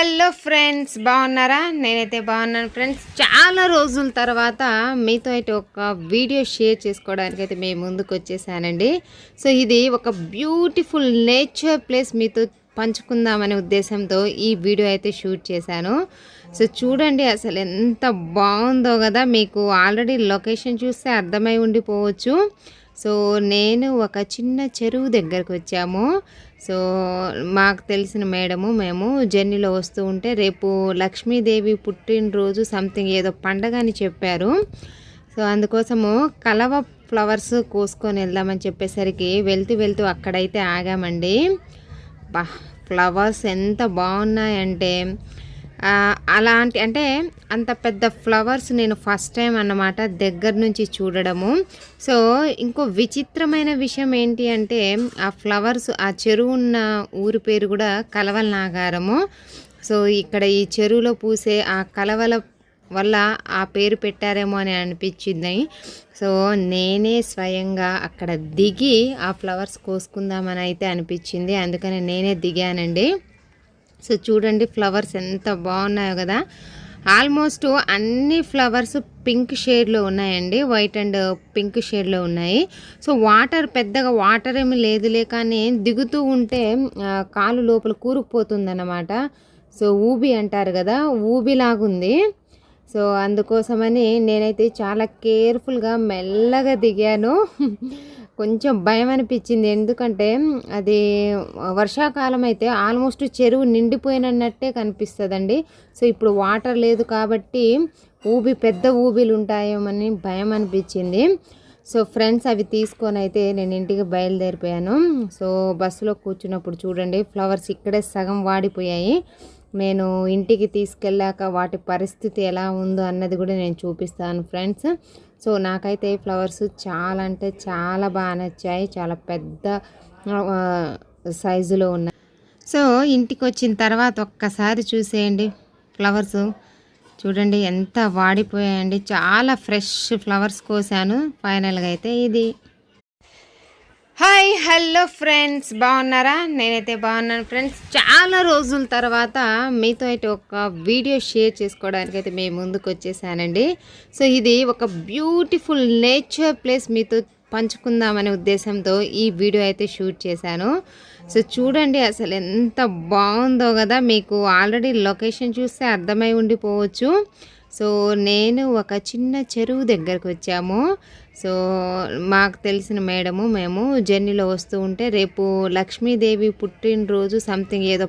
Hello friends బాగున్నారా? నేనైతే బాగున్నాను ఫ్రెండ్స్. చాలా రోజుల తర్వాత మీతో అయితే ఒక వీడియో షేర్ చేసుకోవడానికి అయితే మేము ముందుకు వచ్చేసానండి. సో ఇది ఒక బ్యూటిఫుల్ నేచర్ ప్లేస్ మీతో పంచుకుందామనే ఉద్దేశంతో ఈ వీడియో అయితే షూట్ చేశాను. సో చూడండి అసలు ఎంత బాగుందో కదా మీకు ఆల్రెడీ లొకేషన్ చూస్తే అర్థమై ఉండిపోవచ్చు. సో నేను ఒక చిన్న చెరువు దగ్గరకు వచ్చాము. సో మాకు తెలిసిన మేడము మేము జర్నీలో వస్తూ ఉంటే రేపు లక్ష్మీదేవి పుట్టినరోజు సంథింగ్ ఏదో పండగ అని చెప్పారు. సో అందుకోసము కలవ ఫ్లవర్స్ కోసుకొని వెళ్దామని చెప్పేసరికి వెళ్తూ వెళ్తూ అక్కడైతే ఆగామండి. బా ఫ్లవర్స్ ఎంత బాగున్నాయంటే అలాంటి అంటే అంత పెద్ద ఫ్లవర్స్ నేను ఫస్ట్ టైం అన్నమాట దగ్గర నుంచి చూడడము. సో ఇంకో విచిత్రమైన విషయం ఏంటి అంటే ఆ ఫ్లవర్స్ ఆ చెరువు ఉన్న ఊరి పేరు కూడా కలవల నాగారము. సో ఇక్కడ ఈ చెరువులో పూసే ఆ కలవల వల్ల ఆ పేరు పెట్టారేమో అని అనిపించింది. సో నేనే స్వయంగా అక్కడ దిగి ఆ ఫ్లవర్స్ కోసుకుందామని అయితే అనిపించింది. అందుకని నేనే దిగానండి. సో చూడండి ఫ్లవర్స్ ఎంత బాగున్నాయో కదా. ఆల్మోస్ట్ అన్ని ఫ్లవర్స్ పింక్ షేడ్లో ఉన్నాయండి. వైట్ అండ్ పింక్ షేడ్లో ఉన్నాయి. సో వాటర్ పెద్దగా వాటర్ ఏమి లేదులే కానీ దిగుతూ ఉంటే కాలు లోపల కూరుకుపోతుందన్నమాట. సో ఊబి అంటారు కదా ఊబిలాగుంది. సో అందుకోసమని నేనైతే చాలా కేర్ఫుల్గా మెల్లగా దిగాను. కొంచెం భయం అనిపించింది ఎందుకంటే అది వర్షాకాలం అయితే ఆల్మోస్ట్ చెరువు నిండిపోయినట్టే కనిపిస్తుందండి. సో ఇప్పుడు వాటర్ లేదు కాబట్టి ఊబి పెద్ద ఊబిలు ఉంటాయేమని భయం అనిపించింది సో ఫ్రెండ్స్ అవి తీసుకొని అయితే నేను ఇంటికి బయలుదేరిపోయాను. సో బస్సులో కూర్చున్నప్పుడు చూడండి ఫ్లవర్స్ ఇక్కడే సగం వాడిపోయాయి. నేను ఇంటికి తీసుకెళ్ళాక వాటి పరిస్థితి ఎలా ఉందో అన్నది కూడా నేను చూపిస్తాను ఫ్రెండ్స్. సో నాకైతే ఈ ఫ్లవర్స్ చాలా అంటే చాలా బాగా నచ్చాయి. చాలా పెద్ద సైజులో ఉన్నాయి. సో ఇంటికి వచ్చిన తర్వాత ఒక్కసారి చూసేయండి ఫ్లవర్స్. చూడండి ఎంత వాడిపోయాయండి. చాలా ఫ్రెష్ ఫ్లవర్స్ కోసాను. ఫైనల్గా అయితే ఇది. హాయ్ హలో ఫ్రెండ్స్ బాగున్నారా? నేనైతే బాగున్నాను ఫ్రెండ్స్ చాలా రోజుల తర్వాత మీతో అయితే ఒక వీడియో షేర్ చేసుకోవడానికి అయితే మేము ముందుకు వచ్చేసానండి సో ఇది ఒక బ్యూటిఫుల్ నేచర్ ప్లేస్ మీతో పంచుకుందామనే ఉద్దేశంతో ఈ వీడియో అయితే షూట్ చేశాను. సో చూడండి అసలు ఎంత బాగుందో కదా మీకు ఆల్రెడీ లొకేషన్ చూస్తే అర్థమై ఉండిపోవచ్చు. సో నేను ఒక చిన్న చెరువు దగ్గరకు వచ్చాము. సో మాకు తెలిసిన మేడము మేము జర్నీలో వస్తూ ఉంటే రేపు లక్ష్మీదేవి పుట్టినరోజు సంథింగ్ ఏదో